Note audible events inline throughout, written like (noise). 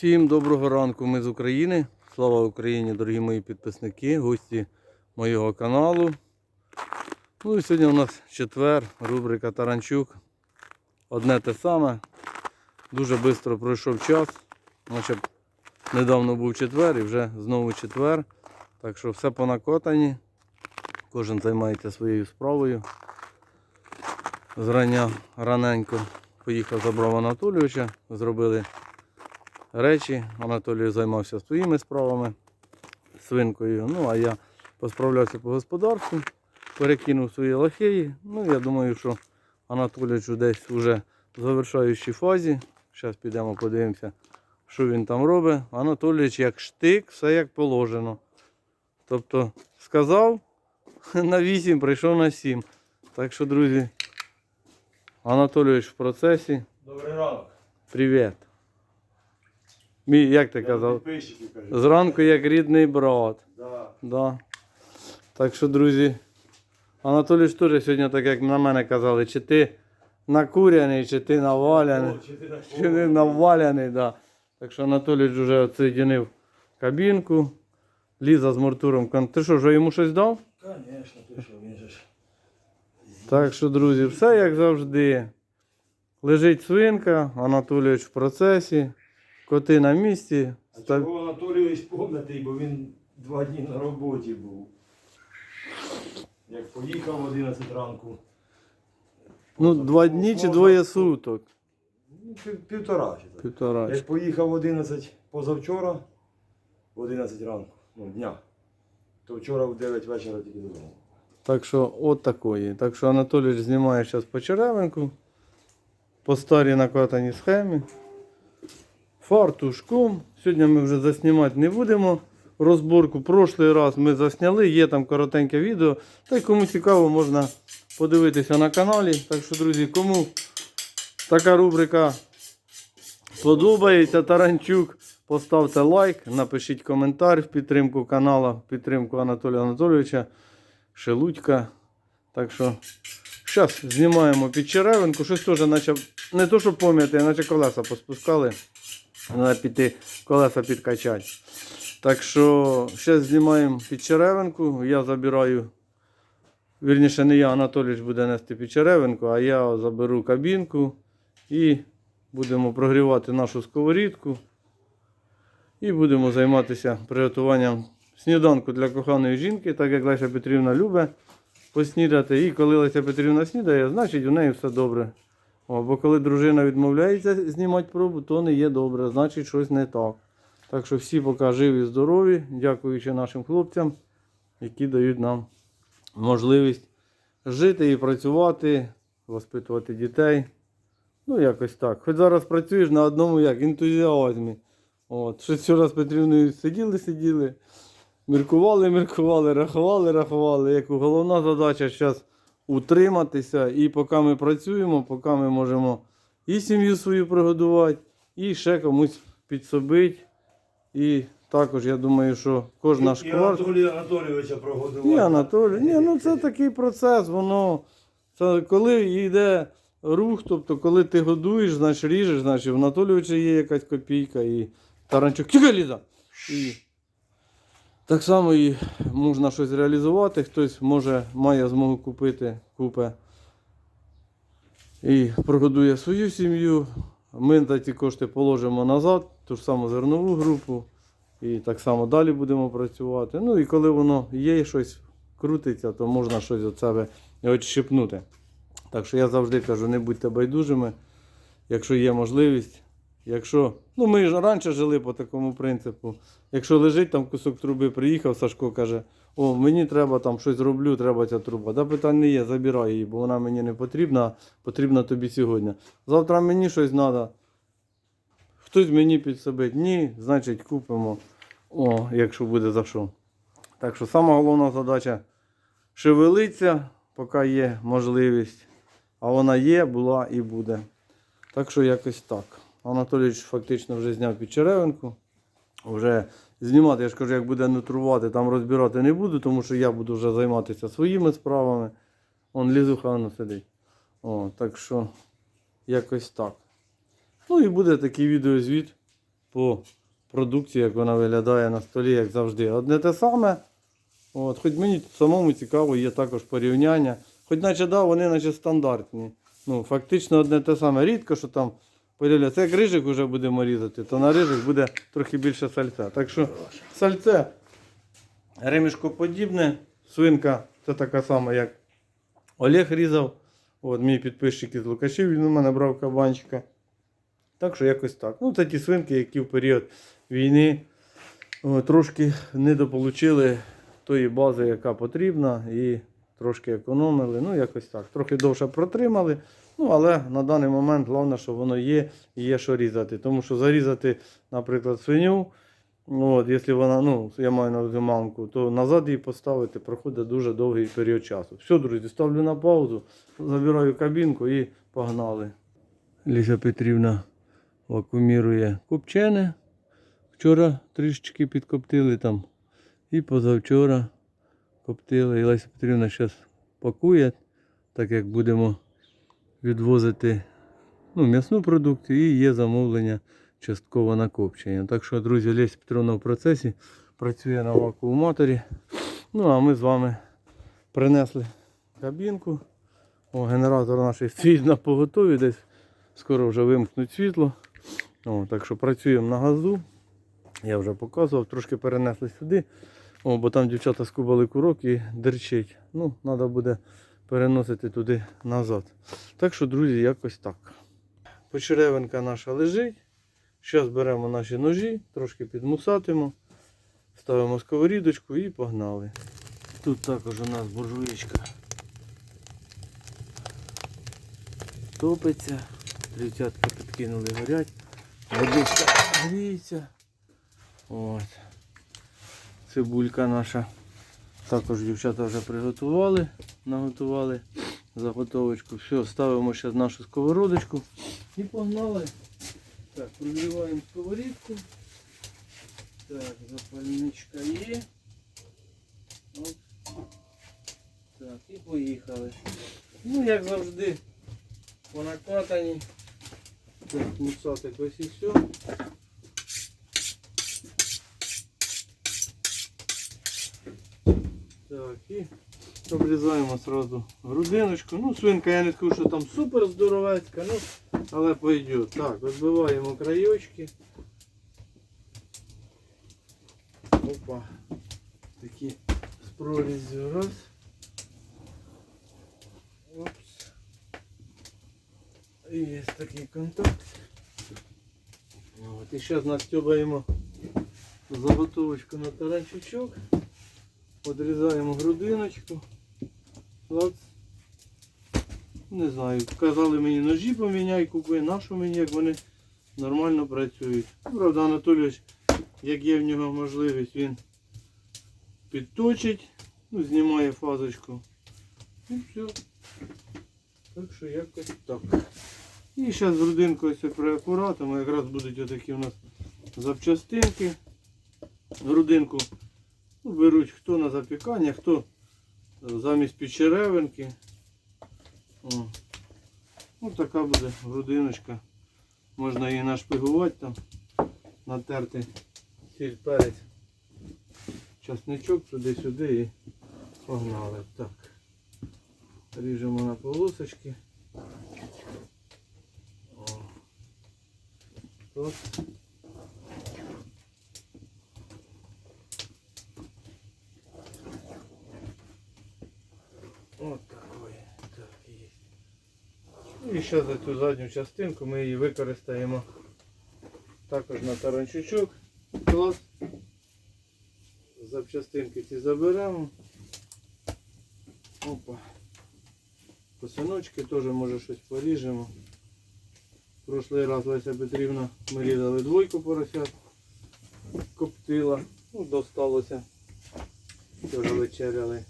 Всім доброго ранку, ми з України. Слава Україні, дорогі мої підписники, гості моєго каналу. Ну і сьогодні у нас четвер, рубрика Таранчук. Одне те саме. Дуже швидко пройшов час. Наче недавно був четвер і вже знову четвер. Так що все по накотані. Кожен займається своєю справою. Зрання раненько поїхав, забрав Анатолійовича, зробили речі. Анатолій займався своїми справами, свинкою. Ну, а я посправлявся по господарству, перекинув свої лахеї. Ну, я думаю, що Анатолійович десь вже в завершаючій фазі. Зараз підемо подивимося, що він там робить. Анатолійович як штик, все як положено. Тобто сказав (laughs) на 8, прийшов на 7. Так що, друзі, Анатолійович в процесі. Добрий ранок. Привіт. Мій, як ти казав? Зранку як рідний брат. Да. Да. Так що, друзі, Анатолій ж теж сьогодні, так як на мене казали, чи ти накуряний, чи ти наваляний. О, чи ти на- Чи ти наваляний, да. Так що Анатолій вже оцідінив кабінку. Ліза з Мортуром. Ти що, вже йому щось дав? Конечно, ти що, він. Так що, друзі, все як завжди. Лежить свинка, Анатолійович в процесі, коти на місці. А Ста- чого Анатолійович помнатий, бо він два дні на роботі був. Як поїхав в 11 ранку. Ну, два дні чи двоє суток. Ну, пів- Півтора. чи так. Півтора. Як поїхав в 11 позавчора, в 11 ранку, ну, дня, то вчора в 9 вечора тільки додому. Так що от такої. Так що Анатолійович знімає зараз по черевинку. По старій накатаній схемі. Фартушком. Сьогодні ми вже заснімати не будемо. Розборку прошлий раз ми засняли, є там коротеньке відео. Та й кому цікаво, можна подивитися на каналі. Так що, друзі, кому така рубрика подобається, Таранчук, поставте лайк, напишіть коментар в підтримку каналу, в підтримку Анатолія Анатолійовича. Шелудька. Так що зараз знімаємо під черевинку. Щось теж наче не то, що пом'яти, а наче колеса поспускали. Треба піти колеса підкачати. Так що зараз знімаємо під черевинку. Я забираю. Вірніше, не я, Анатолійович буде нести під черевинку, а я заберу кабінку і будемо прогрівати нашу сковорідку. І будемо займатися приготуванням сніданку для коханої жінки, так як Леся Петрівна любить поснідати. І коли Леся Петрівна снідає, значить у неї все добре. О, бо коли дружина відмовляється знімати пробу, то не є добре, значить щось не так. Так що всі поки живі, здорові, дякуючи нашим хлопцям, які дають нам можливість жити і працювати, воспитувати дітей. Ну, якось так. Хоч зараз працюєш на одному як ентузіазмі. От, щось вчора Петрівною сиділи, сиділи, міркували, міркували, рахували, рахували. Як головна задача зараз утриматися. І поки ми працюємо, поки ми можемо і сім'ю свою пригодувати, і ще комусь підсобити. І також я думаю, що кожна І шкварка. Анатолія Анатолійовича прогодував. Ні, Анатолій, ні, ну це (laughs) такий процес, воно. Це коли йде рух, тобто коли ти годуєш, значить ріжеш, значить в Анатолійовича є якась копійка і таранчук. Тільки ліза! І так само і можна щось реалізувати, хтось може має змогу купити, купе і прогодує свою сім'ю. Ми на ці кошти положимо назад, ту ж саму зернову групу. І так само далі будемо працювати. Ну і коли воно є щось крутиться, то можна щось від себе відщипнути. Так що я завжди кажу, не будьте байдужими, якщо є можливість. Якщо, ну ми ж раніше жили по такому принципу. Якщо лежить там кусок труби, приїхав, Сашко каже, о, мені треба там щось зроблю, треба ця труба. Да питань не є, забирай її, бо вона мені не потрібна, потрібна тобі сьогодні. Завтра мені щось треба. Хтось мені підсобить. Ні, значить купимо. О, якщо буде за що. Так що сама головна задача шевелиться, поки є можливість. А вона є, була і буде. Так що якось так. Анатолійович фактично вже зняв під черевинку. Вже знімати, я ж кажу, як буде нутрувати, там розбирати не буду, тому що я буду вже займатися своїми справами. Он лізуха воно сидить. О, так що якось так. Ну і буде такий відеозвіт по продукції, як вона виглядає на столі, як завжди. Одне те саме. От, хоч мені самому цікаво, є також порівняння. Хоч наче да, вони наче стандартні. Ну, фактично одне те саме. Рідко, що там поділяться. Це як рижик вже будемо різати, то на рижик буде трохи більше сальця. Так що сальце ремішкоподібне, свинка це така сама, як Олег різав. От, мій підписчик із Лукашів, він у мене брав кабанчика. Так що якось так. Ну, це ті свинки, які в період війни о, трошки недополучили тої бази, яка потрібна, і трошки економили. Ну, якось так. Трохи довше протримали. Ну, але на даний момент головне, що воно є і є що різати. Тому що зарізати, наприклад, свиню, от, якщо вона, ну, я маю на увазі мамку, то назад її поставити проходить дуже довгий період часу. Все, друзі, ставлю на паузу, забираю кабінку і погнали. Ліся Петрівна вакуумірує копчене. Вчора трішечки підкоптили там. І позавчора коптили. І Леся Петрівна зараз пакує, так як будемо відвозити ну, м'ясну продукцію і є замовлення частково на копчення. Так що, друзі, Леся Петровна в процесі працює на вакууматорі. Ну, а ми з вами принесли кабінку. О, генератор наш стоїть на поготові, десь скоро вже вимкнуть світло. О, так що працюємо на газу. Я вже показував, трошки перенесли сюди. О, бо там дівчата скубали курок і дерчить. Ну, треба буде переносити туди назад. Так що, друзі, якось так. Почеревинка наша лежить. Зараз беремо наші ножі, трошки підмусатимо, ставимо сковорідочку і погнали. Тут також у нас буржуєчка топиться. Тридцятки підкинули, горять. Водичка гріється. От. Цибулька наша. Також дівчата вже приготували, наготували заготовочку. Все, ставимо зараз нашу сковородочку і погнали. Так, прогріваємо сковорідку. Так, запальничка є. Оп. Так, і поїхали. Ну, як завжди, по накатанні. Так, мусатик ось і все. Так, і обрізаємо сразу грудиночку. Ну, свинка, я не скажу, що там супер здоровецька, ну, але пойдет. Так, розбиваємо краєчки. Опа. Такі з раз. Опс. І є такий контакт. От, і зараз настюбаємо заготовочку на таранчучок. Подрізаємо грудиночку. Клац. Не знаю, казали мені ножі поміняй, купи, нашу мені, як вони нормально працюють. Правда, Анатолійович, як є в нього можливість, він підточить, ну, знімає фазочку. І все. Так що якось так. І зараз грудинку ось приакуратимо, якраз будуть отакі у нас запчастинки. Грудинку Ну, беруть хто на запікання, хто замість печеревинки. О. Ну, така буде грудиночка. Можна її нашпигувати там, натерти сіль перець, часничок туди-сюди і погнали. Так. Ріжемо на полосочки. О. Тут. От такой. Так, є. Ну, І ще за цю задню частинку ми її використаємо також на таранчучок. Клас. Запчастинки ці заберемо. Опа. Косиночки теж може щось поріжемо. Прошлий раз Леся Петрівна ми різали двойку поросят. Коптила. Ну, досталося. Теж вечеряли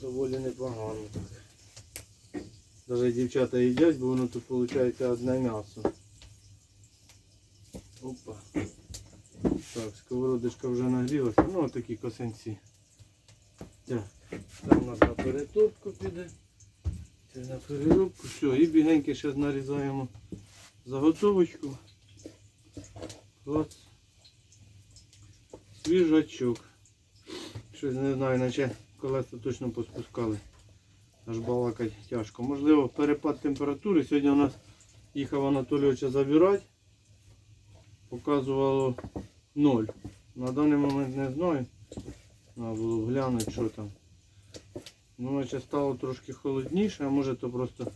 доволі непогано так. Навіть дівчата їдять, бо воно тут виходить одне м'ясо. Опа. Так, сковородочка вже нагрілася. Ну такі косинці. Так, там у нас на перетопку піде. Це на переробку. Все, і бігеньки ще нарізаємо заготовочку. Клац. Свіжачок. Щось не знаю, наче колеса точно поспускали. Аж балакать тяжко. Можливо, перепад температури. Сьогодні у нас їхав Анатолійовича забирати. Показувало 0. На даний момент не знаю. Треба було глянути, що там. Ну, наче стало трошки холодніше, а може то просто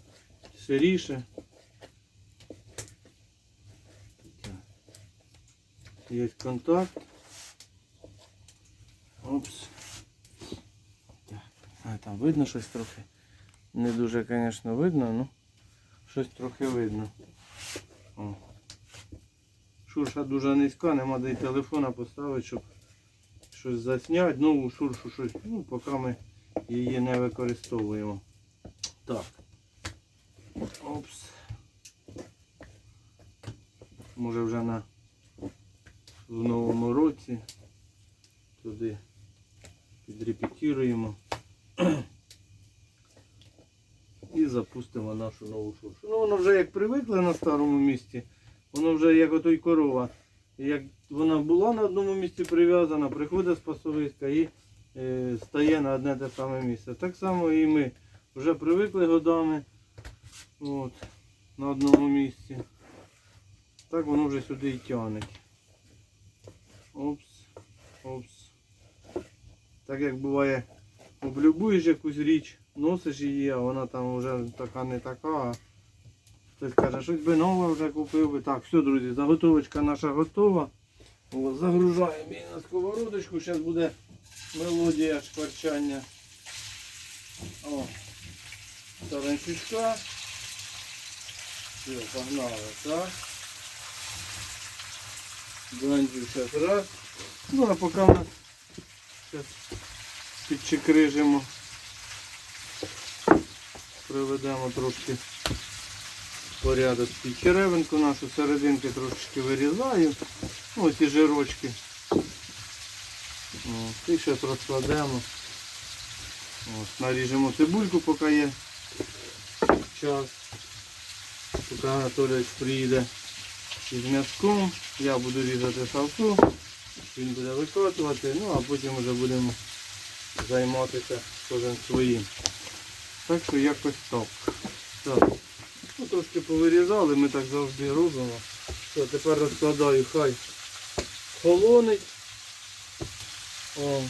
сиріше. Є контакт. Опс. Так. А там видно щось трохи. Не дуже, звісно, видно, але щось трохи видно. О. Шурша дуже низька, нема де й телефона поставити, щоб щось засняти. Нову шуршу щось, ну, поки ми її не використовуємо. Так. Опс. Може вже на в новому році туди підрепетіруємо і запустимо нашу нову шуршу. Ну воно вже як привикли на старому місці, воно вже як отой корова. Як вона була на одному місці прив'язана, приходить з пасовиська і е, стає на одне те саме місце. Так само і ми вже привикли годами от, на одному місці. Так воно вже сюди і тягне. Опс, опс. Так як буває, облюбуєш якусь річ, носиш її, а вона там вже така не така. Хтось каже, щось би нове вже купив би. Так, все, друзі, заготовочка наша готова. Загружаємо її на сковородочку. Зараз буде мелодія шкварчання. О, таранчучка. Все, погнали, так. Блендю зараз раз. Ну а поки ми зараз підчекрижимо. Приведемо трошки порядок під черевинку нашу, серединки трошечки вирізаю. Ну, ці жирочки. От, і зараз розкладемо. От, наріжемо цибульку, поки є час. Поки Анатолійович приїде із м'язком. Я буду різати салку. Він буде викотувати, ну а потім вже будемо займатися кожен своїм. Так що якось так. Так. Ну, трошки повирізали, ми так завжди робимо. Все, тепер розкладаю, хай холонить. О.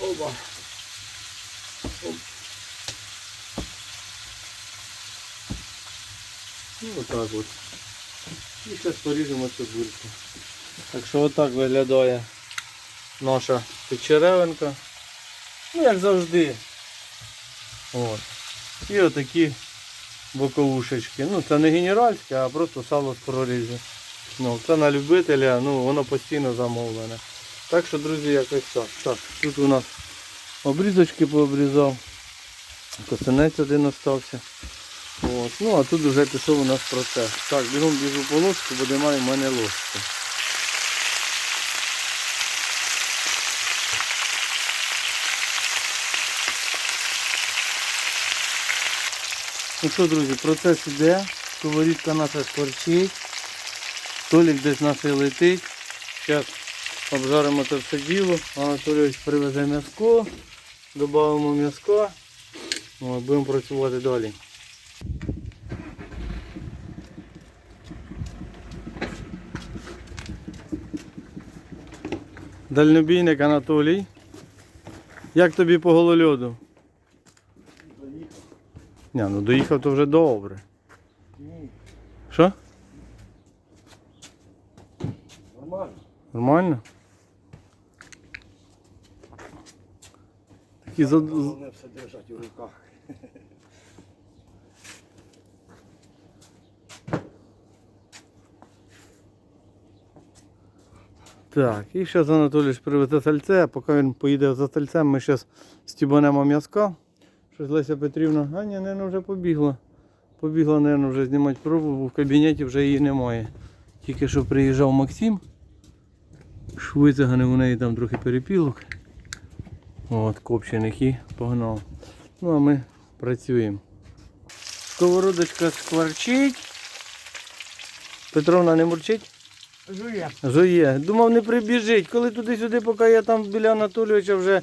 Опа. Оп. Ну отак от. І зараз поріжемо цибульку. Так що отак виглядає наша печеревинка. Ну як завжди. От. І отакі боковушечки. Ну це не генеральське, а просто сало з прорізі. Ну, це на любителя, ну воно постійно замовлене. Так що, друзі, якось так. Так, тут у нас обрізочки пообрізав. Косинець один остався. От. Ну а тут вже пішов у нас процес. Так, бігом біжу по ложку, бо немає в мене ложки. Ну що, друзі, процес іде. Сковорідка наша скворчить. Столик десь наш летить. Зараз обжаримо це все діло. Анатолійович привезе м'язко. Додамо м'язко. Будемо працювати далі. Дальнобійник Анатолій. Як тобі по голольоду? Доїхав. Ні, ну доїхав то вже добре. Ні, Що? нормально. Нормально? Такі зад... Головне все держати у руках. Так, і зараз Анатолійович привезе сальце, а поки він поїде за сальцем, ми зараз стібанемо м'язка. Щось Леся Петрівна, а ні, не, вже побігла. Побігла, мабуть, вже знімати пробу, бо в кабінеті вже її немає. Тільки що приїжджав Максим. Швидзаганив у неї там трохи перепілок. От, копчених і погнав. Ну а ми Працюємо. Сковородочка скворчить. Петровна не мурчить? Жує. Жує. Думав, не прибіжить. Коли туди-сюди, поки я там біля Анатолійовича вже,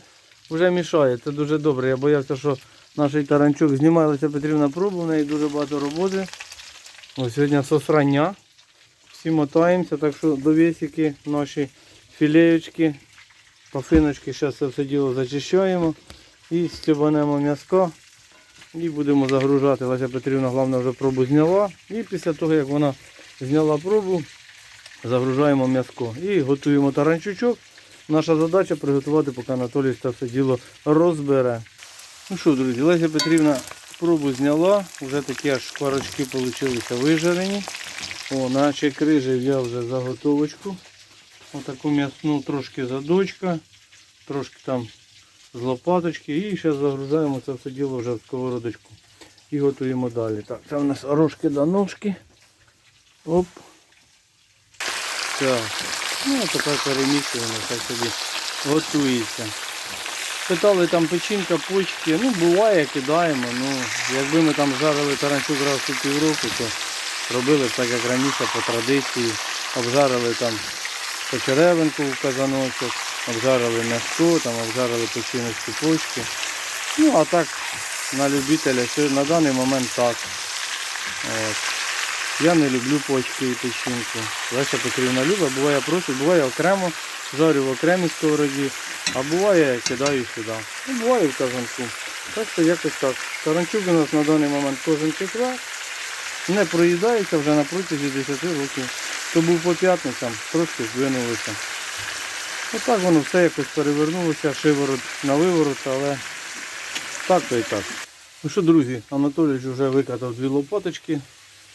вже мішає. Це дуже добре. Я боявся, що наш таранчук знімає Леся Петрівна пробу, в неї дуже багато роботи. Ось сьогодні сосрання. Всі мотаємося, так що довісики, наші філеєчки, пафиночки, зараз це все діло зачищаємо і стібанемо м'яско. І будемо загружати. Леся Петрівна, головне, вже пробу зняла. І після того, як вона зняла пробу, загружаємо м'яско і готуємо таранчучок. Наша задача приготувати, поки Анатолій це все діло розбере. Ну що, друзі, Леся Петрівна пробу зняла, вже такі аж шкварочки вийшли вижарені. О, наче крижив я вже заготовочку. Отаку м'ясну трошки задочка, трошки там з лопаточки. І зараз загружаємо це все діло вже в сковородочку. І готуємо далі. Так, це у нас рожки до ножки. Оп. Так. Ну, така перемішуємо, так собі готується. Питали там печінка, почки. Ну, буває, кидаємо. Ну, якби ми там жарили таранчук раз у півроку, то робили так, як раніше, по традиції. Обжарили там почеревинку в казаночок, обжарили м'яско, там обжарили печіночки, почки. Ну, а так, на любителя, на даний момент так. От. Я не люблю почки і печінку. Леся Петрівна любить, буває просить, буває окремо, жарю в окремій сковороді, а буває кидаю сюди. Ну, буває в казанку. Так що якось так. Таранчук у нас на даний момент кожен четвер. Не проїдається вже на протязі 10 років. То був по п'ятницям, трошки здвинулося. Отак воно все якось перевернулося, шиворот на виворот, але так то і так. Ну що, друзі, Анатолійович вже викатав дві лопаточки.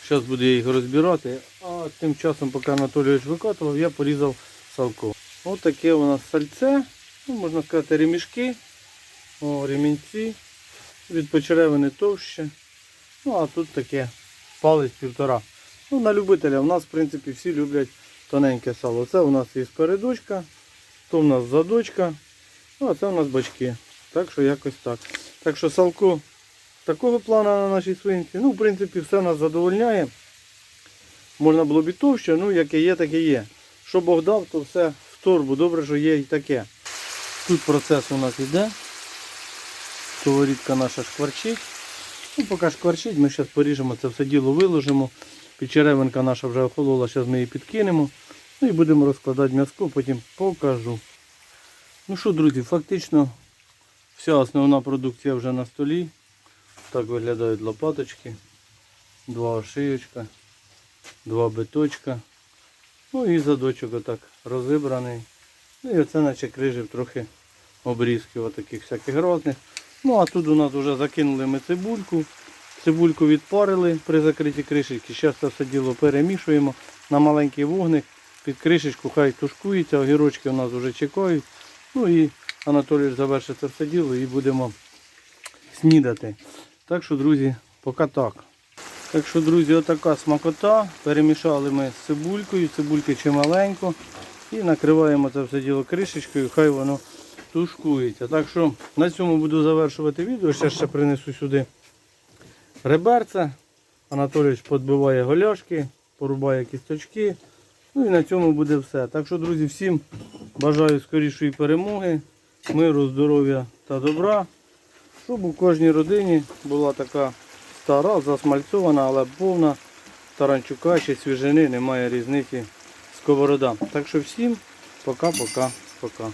Зараз буду я їх розбирати. А тим часом, поки Анатолійович викатував, я порізав салко. Ось таке у нас сальце, ну, можна сказати, ремішки, О, ремінці. Від товще. Ну а тут таке палець півтора. Ну, на любителя. У нас, в принципі, всі люблять тоненьке сало. Це у нас є спередочка, то у нас задочка, ну а це у нас бачки. Так що якось так. Так що салко такого плану на нашій свинці. Ну, в принципі, все нас задовольняє. Можна було б і товще, ну яке є, таке є. Що Бог дав, то все в торбу. Добре, що є і таке. Тут процес у нас йде. Сковорідка наша шкварчить. Ну, поки шкварчить, ми зараз поріжемо це все діло, виложимо. Печеревинка наша вже охолола, зараз ми її підкинемо. Ну і будемо розкладати м'яско, потім покажу. Ну що, друзі, фактично вся основна продукція вже на столі. Так виглядають лопаточки. Два ошиючка, два биточка. Ну і задочок отак розібраний. Ну і оце наче крижив трохи обрізків отаких всяких різних. Ну а тут у нас вже закинули ми цибульку. Цибульку відпарили при закритій кришечці. Зараз це все діло перемішуємо на маленький вогник. Під кришечку хай тушкується, огірочки у нас вже чекають. Ну і Анатолій завершить це все діло і будемо снідати. Так що, друзі, поки так. Так що, друзі, отака смакота. Перемішали ми з цибулькою, цибульки чималенько. І накриваємо це все діло кришечкою, хай воно тушкується. Так що на цьому буду завершувати відео. Ще ще принесу сюди реберця. Анатолійович подбиває голяшки, порубає кісточки. Ну і на цьому буде все. Так що, друзі, всім бажаю скорішої перемоги, миру, здоров'я та добра. Щоб у кожній родині була така стара, засмальцована, але повна таранчука чи свіжини, немає різниці сковорода. Так що всім пока-пока. Пока.